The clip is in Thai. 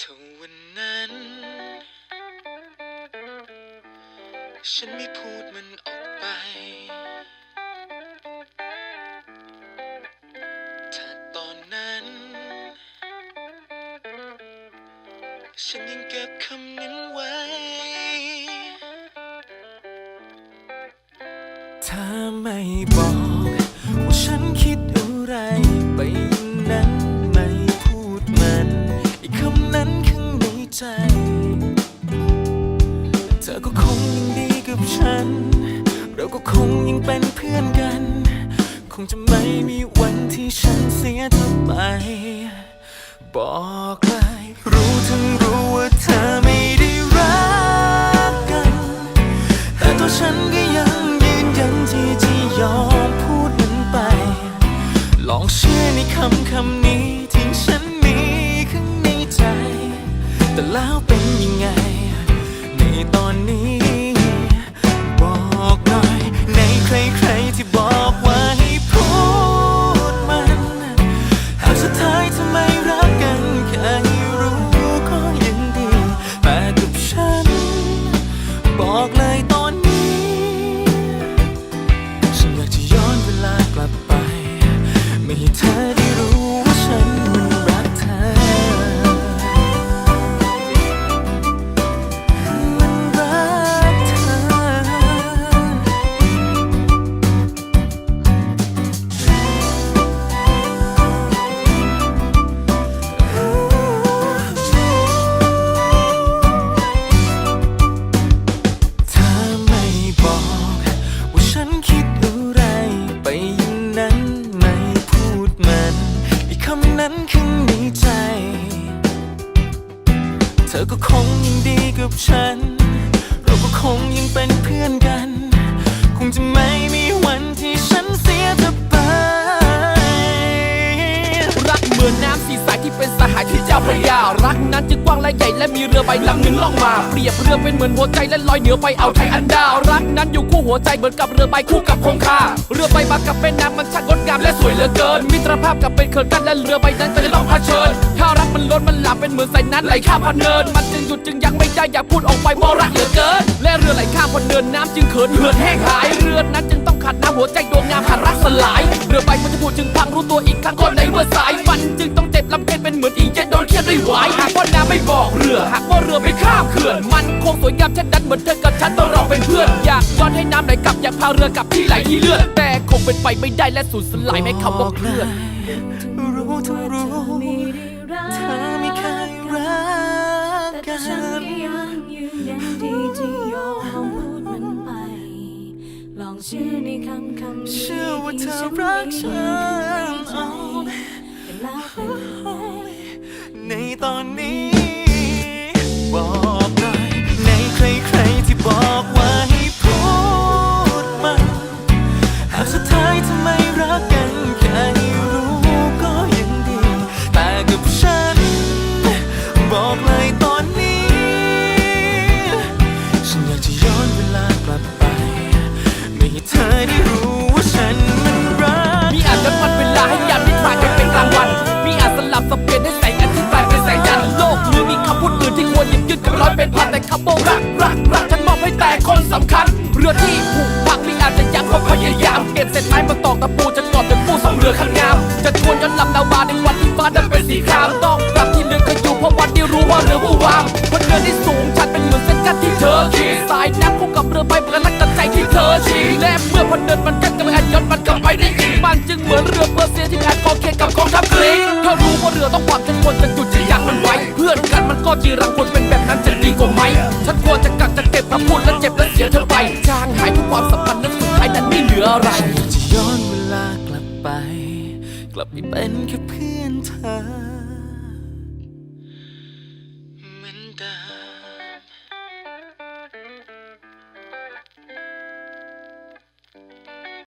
ถ้าวันนั้น ฉันไม่พูดมันออกไป ถ้าตอนนั้น ฉันยังเก็บคำนั้นไว้ ถ้าไม่บอกว่าฉันคิดอะไร ฉัน เราก็คงยังเป็นเพื่อนกัน คงจะไม่มีวันที่ฉันเสียเธอไป บอกเลย ไม่เธอ อก็คงยังดีกับฉัน เราก็คงยังเป็นเพื่อนกัน คงจะไม่มีวันที่ฉันเสียเธอ เจ้าพระยา รักนั้นจึงกว้างและใหญ่และมีเรือใบลำหนึ่งล่องมา เปรียบเรือเป็นเหมือนหัวใจและลอยเหนือไปเอาไทยอันดาว รักนั้นอยู่คู่หัวใจเหมือนกับเรือใบคู่กับคงคา เรือใบมากับเป็นน้ำมันช่างงดงามและสวยเหลือเกิน มิตรภาพกับเป็นเคินกันและเรือใบนั้นก็จะต้องเผชิญ ถ้ารักมันล้นมันหลามเป็นเหมือนสายน้ำไหลข้ามพันเนิน มันจึงหยุดจึงยังไม่ได้อยากพูดออกไปเพราะรักเหลือเกิน และเรือไหลข้ามพันเนินน้ำจึงเขินเหือดแห้งหาย เรือนั้นจึงต้องขาดน้ำหัวใจดวงงามขาดรักสลาย เรือใบมันจะพูดจึงพังรู้ตัวอีกครั้งก็ในเมื่อสายฝันจึง อนเขียดด้วยหวหากว่าน้ำไม่บอกเรือหากว่าเรือไม่ข้ามเขื่อน มันคงสวยงามเช่นนั้นเหมือนเธอกับฉันต้องเราเป็นเพื่อน อยากย้อนให้น้ำไหลกลับอยากพาเรือกลับที่ไหลที่เลือนแต่คงเป็นไปไม่ได้และสูญสลายไม่คำว่าเพื่อน รู้ทั้งรู้เธอไม่เคยรักแต่กัฉันก็ยังยืนยันที่จะยอมพูดมันไป ลองเชื่อในคำคำนี้เชื่อว่าเธอรักฉัน ตอนนี้บอก ยิบยึดกันร้อยเป็นพันแต่คำว่ารักรักรักฉันมอบให้แต่คนสำคัญ เรือที่ผูกพังมีอาจจะยังคงพยายามเก็บเศษไม้มาตอกตะปูจะกอบเป็นผู้สองเรือข้างงาม จะทวนย้อนลำนาวาในวันที่ฟ้านั้นเป็นสีครามต้องกลับที่เรือเคยอยู่เพราะวันที่รู้ว่าเรือผู้วางเพราะเรือที่สูงชันเป็นเหมือนเส้นกั้นที่เธอขี่สายน้ำคู่กับเรือใบมันก็รักกันใจที่เธอชี้และเมื่อพันเดินมันกันก็ไม่อาจย้อนมันกลับไปได้อีกมันจึงเหมือนเรือเปอร์เซียที่อาจคอเคกับกองทัพางหายทุกความสัมพันธ์นั้นสุดท้ายนั้นไม่เหลืออะไรจะย้อนเวลากลับไป กลับไปเป็นแค่เพื่อนเธอ